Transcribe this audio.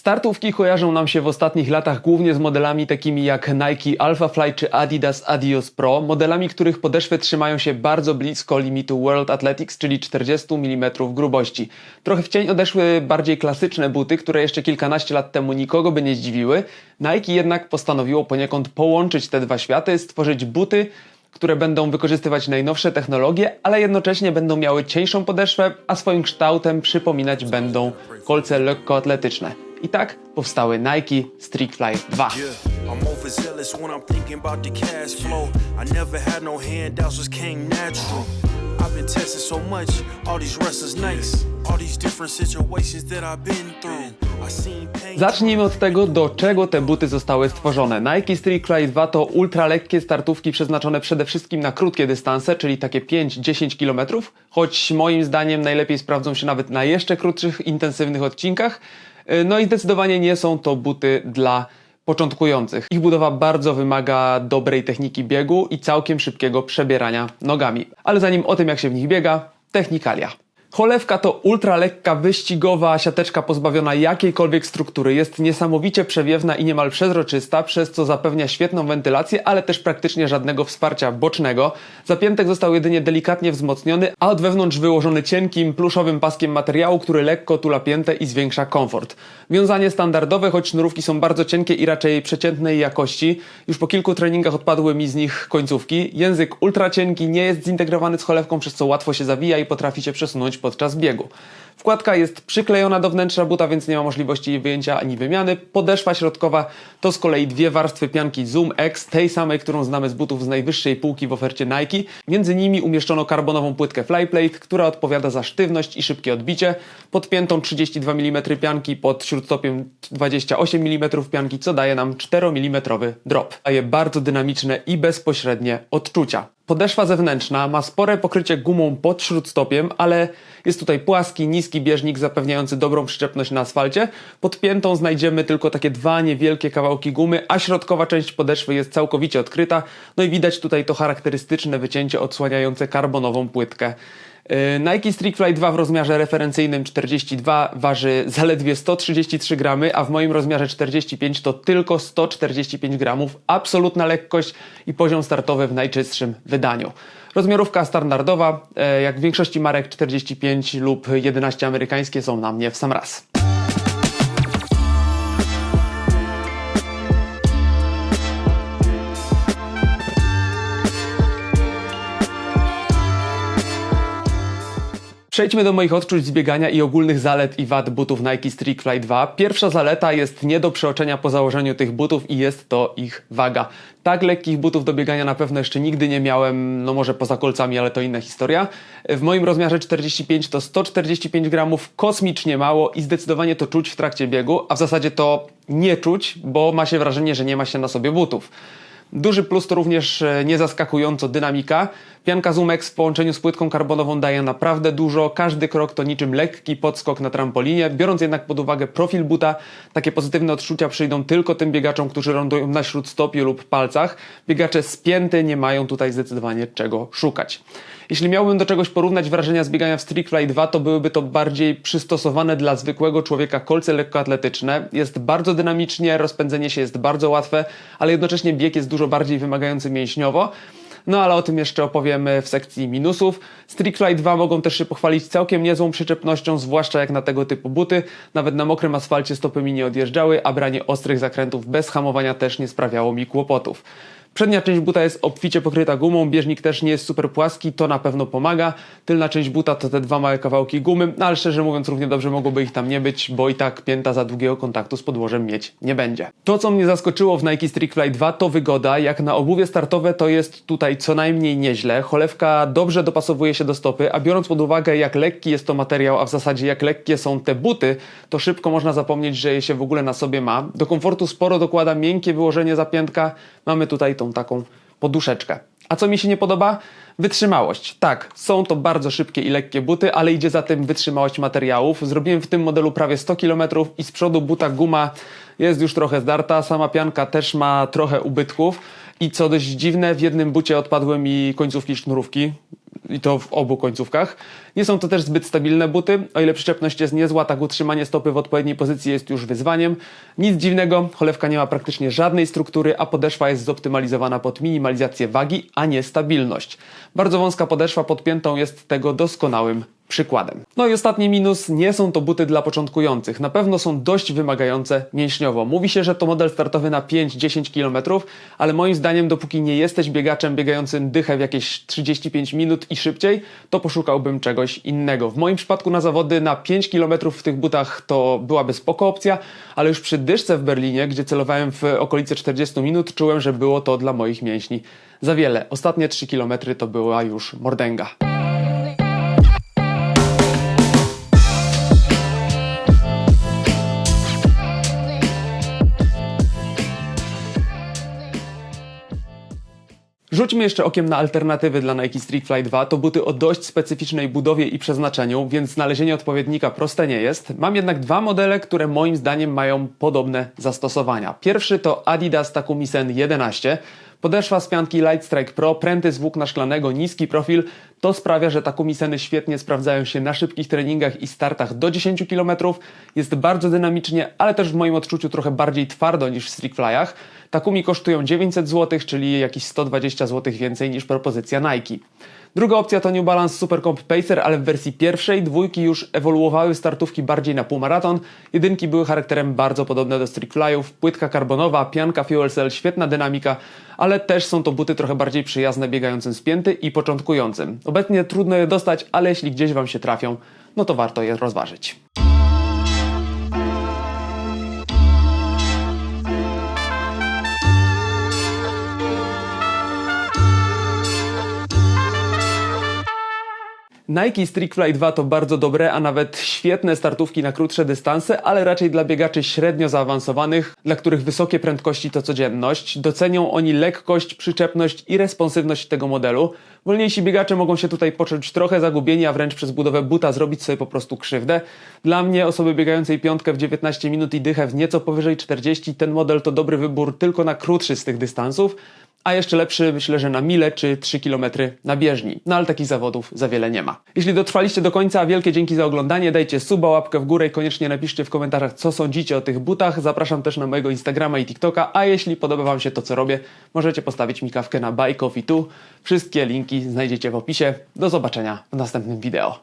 Startówki kojarzą nam się w ostatnich latach głównie z modelami takimi jak Nike Alpha Fly czy Adidas Adios Pro, modelami, których podeszwy trzymają się bardzo blisko limitu World Athletics, czyli 40 mm grubości. Trochę w cień odeszły bardziej klasyczne buty, które jeszcze kilkanaście lat temu nikogo by nie zdziwiły. Nike jednak postanowiło poniekąd połączyć te dwa światy, stworzyć buty, które będą wykorzystywać najnowsze technologie, ale jednocześnie będą miały cieńszą podeszwę, a swoim kształtem przypominać będą kolce lekkoatletyczne. I tak powstały Nike Streak Fly 2. Yeah, I'm overzealous when I'm thinking about the cash flow. I never had no handouts, just came natural. I've been so much, all these wrestlers nice. All these different situations that I've been through. Zacznijmy od tego, do czego te buty zostały stworzone. Nike Streak Fly 2 to ultralekkie startówki przeznaczone przede wszystkim na krótkie dystanse, czyli takie 5-10 km, choć moim zdaniem najlepiej sprawdzą się nawet na jeszcze krótszych, intensywnych odcinkach. Yy, No i zdecydowanie nie są to buty dla początkujących. Ich budowa bardzo wymaga dobrej techniki biegu i całkiem szybkiego przebierania nogami. Ale zanim o tym, jak się w nich biega, technikalia. Cholewka to ultralekka, wyścigowa siateczka pozbawiona jakiejkolwiek struktury. Jest niesamowicie przewiewna i niemal przezroczysta, przez co zapewnia świetną wentylację, ale też praktycznie żadnego wsparcia bocznego. Zapiętek został jedynie delikatnie wzmocniony, a od wewnątrz wyłożony cienkim, pluszowym paskiem materiału, który lekko tula piętę i zwiększa komfort. Wiązanie standardowe, choć sznurówki są bardzo cienkie i raczej przeciętnej jakości. Już po kilku treningach odpadły mi z nich końcówki. Język ultracienki nie jest zintegrowany z cholewką, przez co łatwo się zawija i potrafi się przesunąć podczas biegu. Wkładka jest przyklejona do wnętrza buta, więc nie ma możliwości jej wyjęcia ani wymiany. Podeszwa środkowa to z kolei dwie warstwy pianki Zoom X, tej samej, którą znamy z butów z najwyższej półki w ofercie Nike. Między nimi umieszczono karbonową płytkę Flyplate, która odpowiada za sztywność i szybkie odbicie. Pod piętą 32 mm pianki, pod śródstopiem 28 mm pianki, co daje nam 4 mm drop. Daje bardzo dynamiczne i bezpośrednie odczucia. Podeszwa zewnętrzna ma spore pokrycie gumą pod śródstopiem, ale jest tutaj płaski, niski bieżnik zapewniający dobrą przyczepność na asfalcie. Pod piętą znajdziemy tylko takie dwa niewielkie kawałki gumy, a środkowa część podeszwy jest całkowicie odkryta. No i widać tutaj to charakterystyczne wycięcie odsłaniające karbonową płytkę. Yy, Nike Streak Fly 2 w rozmiarze referencyjnym 42 waży zaledwie 133 gramy, a w moim rozmiarze 45 to tylko 145 gramów. Absolutna lekkość i poziom startowy w najczystszym wydaniu. Rozmiarówka standardowa, e, jak w większości marek 45 lub 11 amerykańskie są na mnie w sam raz. Przejdźmy do moich odczuć z biegania i ogólnych zalet i wad butów Nike Streak Fly 2. Pierwsza zaleta jest nie do przeoczenia po założeniu tych butów i jest to ich waga. Tak lekkich butów do biegania na pewno jeszcze nigdy nie miałem, no może poza kolcami, ale to inna historia. W moim rozmiarze 45 to 145 gramów, kosmicznie mało i zdecydowanie to czuć w trakcie biegu, a w zasadzie to nie czuć, bo ma się wrażenie, że nie ma się na sobie butów. Duży plus to również e, niezaskakująco dynamika. Pianka Zumex w połączeniu z płytką karbonową daje naprawdę dużo. Każdy krok to niczym lekki podskok na trampolinie. Biorąc jednak pod uwagę profil buta, takie pozytywne odczucia przyjdą tylko tym biegaczom, którzy lądują na śródstopie lub palcach. Biegacze spięty nie mają tutaj zdecydowanie czego szukać. Jeśli miałbym do czegoś porównać wrażenia z biegania w Streak Fly 2, to byłyby to bardziej przystosowane dla zwykłego człowieka kolce lekkoatletyczne. Jest bardzo dynamicznie, rozpędzenie się jest bardzo łatwe, ale jednocześnie bieg jest dużo bardziej wymagający mięśniowo. No ale o tym jeszcze opowiemy w sekcji minusów. Streak Fly 2 mogą też się pochwalić całkiem niezłą przyczepnością, zwłaszcza jak na tego typu buty. Nawet na mokrym asfalcie stopy mi nie odjeżdżały, a branie ostrych zakrętów bez hamowania też nie sprawiało mi kłopotów. Przednia część buta jest obficie pokryta gumą, bieżnik też nie jest super płaski, to na pewno pomaga. Tylna część buta to te dwa małe kawałki gumy, no ale szczerze mówiąc równie dobrze mogłoby ich tam nie być, bo i tak pięta za długiego kontaktu z podłożem mieć nie będzie. To co mnie zaskoczyło w Nike Streak Fly 2 to wygoda, jak na obuwie startowe to jest tutaj co najmniej nieźle. Cholewka dobrze dopasowuje się do stopy, a biorąc pod uwagę jak lekki jest to materiał, a w zasadzie jak lekkie są te buty, to szybko można zapomnieć, że je się w ogóle na sobie ma. Do komfortu sporo dokłada miękkie wyłożenie zapiętka. Mamy tutaj tą taką poduszeczkę. A co mi się nie podoba? Wytrzymałość. Tak, są to bardzo szybkie i lekkie buty, ale idzie za tym wytrzymałość materiałów. Zrobiłem w tym modelu prawie 100 km i z przodu buta guma jest już trochę zdarta, sama pianka też ma trochę ubytków. I co dość dziwne, w jednym bucie odpadły mi końcówki sznurówki. I to w obu końcówkach. Nie są to też zbyt stabilne buty, o ile przyczepność jest niezła, tak utrzymanie stopy w odpowiedniej pozycji jest już wyzwaniem. Nic dziwnego, cholewka nie ma praktycznie żadnej struktury, a podeszwa jest zoptymalizowana pod minimalizację wagi, a nie stabilność. Bardzo wąska podeszwa pod piętą jest tego doskonałym przykładem. No i ostatni minus, nie są to buty dla początkujących. Na pewno są dość wymagające mięśniowo. Mówi się, że to model startowy na 5-10 km, ale moim zdaniem dopóki nie jesteś biegaczem biegającym dychę w jakieś 35 minut i szybciej, to poszukałbym czegoś innego. W moim przypadku na zawody na 5 km w tych butach to byłaby spoko opcja, ale już przy dyszce w Berlinie, gdzie celowałem w okolice 40 minut, czułem, że było to dla moich mięśni za wiele. Ostatnie 3 km to była już mordęga. Rzućmy jeszcze okiem na alternatywy dla Nike Street Fly 2. To buty o dość specyficznej budowie i przeznaczeniu, więc znalezienie odpowiednika proste nie jest. Mam jednak dwa modele, które moim zdaniem mają podobne zastosowania. Pierwszy to Adidas Takumi Sen 11. Podeszwa z pianki Light Strike Pro, pręty z włókna szklanego, niski profil. To sprawia, że Takumi Seny świetnie sprawdzają się na szybkich treningach i startach do 10 km. Jest bardzo dynamicznie, ale też w moim odczuciu trochę bardziej twardo niż w Street Flyach. Takumi kosztują 900 zł, czyli jakieś 120 zł więcej niż propozycja Nike. Druga opcja to New Balance Super Comp Pacer, ale w wersji pierwszej dwójki już ewoluowały startówki bardziej na półmaraton. Jedynki były charakterem bardzo podobne do Street Flyów. Płytka karbonowa, pianka Fuel Cell, świetna dynamika, ale też są to buty trochę bardziej przyjazne biegającym z pięty i początkującym. Obecnie trudno je dostać, ale jeśli gdzieś Wam się trafią, no to warto je rozważyć. Nike Street Fly 2 to bardzo dobre, a nawet świetne startówki na krótsze dystanse, ale raczej dla biegaczy średnio zaawansowanych, dla których wysokie prędkości to codzienność. Docenią oni lekkość, przyczepność i responsywność tego modelu. Wolniejsi biegacze mogą się tutaj poczuć trochę zagubieni, a wręcz przez budowę buta zrobić sobie po prostu krzywdę. Dla mnie, osoby biegającej piątkę w 19 minut i dychę w nieco powyżej 40, ten model to dobry wybór tylko na krótszy z tych dystansów. A jeszcze lepszy myślę, że na mile czy 3 km na bieżni. No ale takich zawodów za wiele nie ma. Jeśli dotrwaliście do końca, wielkie dzięki za oglądanie. Dajcie suba, łapkę w górę i koniecznie napiszcie w komentarzach, co sądzicie o tych butach. Zapraszam też na mojego Instagrama i TikToka, a jeśli podoba Wam się to, co robię, możecie postawić mi kawkę na Buy Coffee Tu. Wszystkie linki znajdziecie w opisie. Do zobaczenia w następnym wideo.